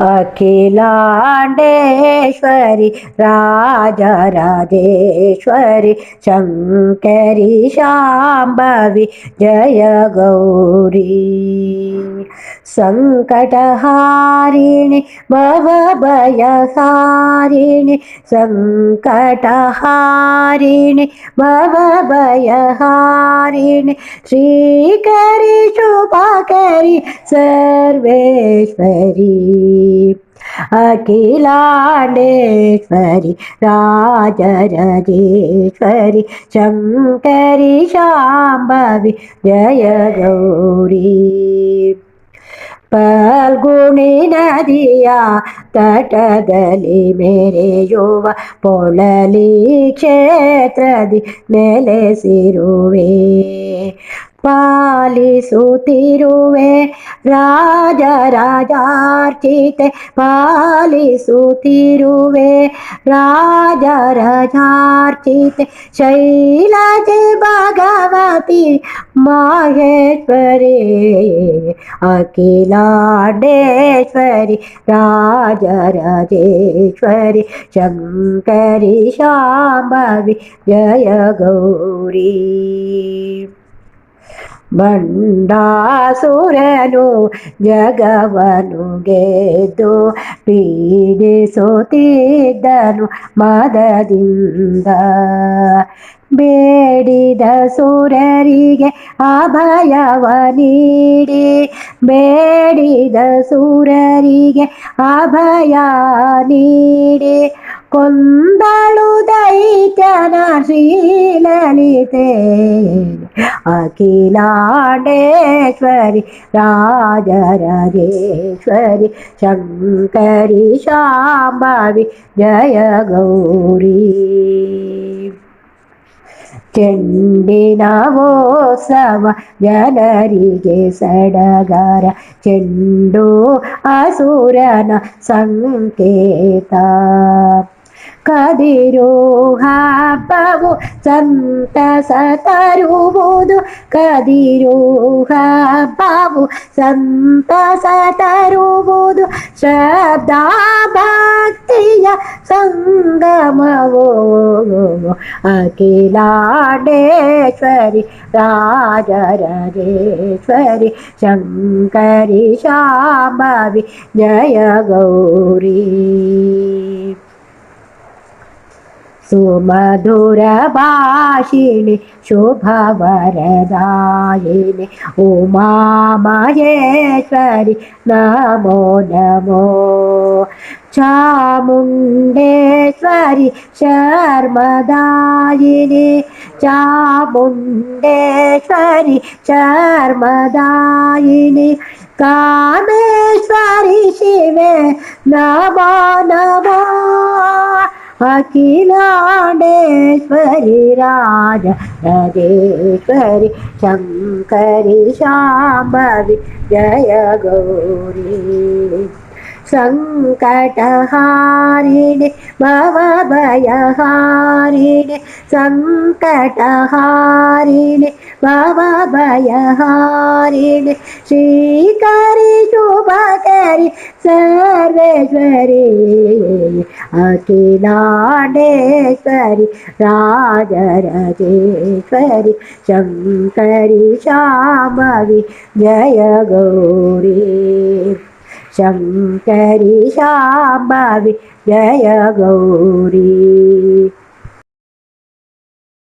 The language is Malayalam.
अखिलाण्डेश्वरि राजराजेश्वरि शङ्करि शाम्भवि जय गौरी। सङ्कटहारिणि भवभयहारिणि सङ्कटहारिणि भवभयहारिणि श्रीकरि श्रीकरिशोभाकरि सर्वेश्वरी। അഖിലാണ്ടേശ്വരി രാജരജേശ്വരി ശങ്കരി ശാംഭവി ജയ ഗൗരി ಫಲ್ಗುಣಿ ನದಿಯ ತಟದಲ್ಲಿ ಮೆರೆಯುವ ಪೊಳಲಿ ಕ್ಷೇತ್ರದಿ ನೆಲೆಸಿರುವೆ काले रोवे राजा राजा चेत पाले सोते रोवे राजा राजा राजार्चित शैलज भगवती माहेश्वरी। माहेश्वरे अखिलाडेश्वरि राजराजेश्वरि शङ्करि शाम्भवि जय गौरी। ಬಂಡಾಸುರನು ಜಗವನು ಗೆದ್ದು ಪೀಡಿಸುತ್ತಿದ್ದನು ಮದದಿಂದ. ಬೇಡಿದ ಸುರರಿಗೆ ಅಭಯವ ನೀಡಿ. ಬೇಡಿದ ಸುರರಿಗೆ ಅಭಯ ನೀಡಿ. ಕೊಂದಳು ದೈತ್ಯನ ಶ್ರೀಲಲಿತೆ. ಅಖಿಲಾಂಡೇಶ್ವರಿ ರಾಜರಾಜೇಶ್ವರಿ ಶಂಕರಿ ಶಾಂಭವಿ ಜಯ ಗೌರಿ ಚೆಂಡಿನವೋತ್ಸವ ಜನರಿಗೆ ಸಡಗರ ಚೆಂಡು ಅಸುರನ ಸಂಕೇತ ಕದಿರು ಹಬ್ಬವು ಸಂತಸ ತರುವುದು ಕದಿರು ಹಬ್ಬವು ಸಂತಸ ತರುವುದು ಶ್ರದ್ಧಾ ಭಕ್ತಿಯ ಸಂಗಮವೋ ಅಖಿಲಾಂಡೇಶ್ವರಿ ರಾಜರಾಜೇಶ್ವರಿ ಶಂಕರಿ ಶಾಂಭವಿ ಜಯ ಗೌರಿ സുമധുരഭാഷിണി ശുഭവരദായിനി. ഉമാമഹേശ്വരി നമോ നമോ. ചാമുണ്ടേശ്വരി ശർമദായിനി ചാമുണ്ടേശ്വരി ശർമദായിനി കാമേശ്വരി ശിവേ നമോ നമോ. അഖിലാടേശ്വരി രാജ രാജേശ്വരി ശങ്കരി ശാംഭവി ജയ ഗൗരി സങ്കടഹാരിണി ഭവഭയഹാരിണി സങ്കടഹാരിണി ഭവഭയഹാരിണി ശ്രീകരി ശുഭകരി സർവേശ്വരി അഖിലാണ്ടേശ്വരി രാജരജേശ്വരി ശങ്കരി ശ്യാമവി ജയ ഗൗരി ശങ്കരി ശാംഭവി ജയ ഗൗരി.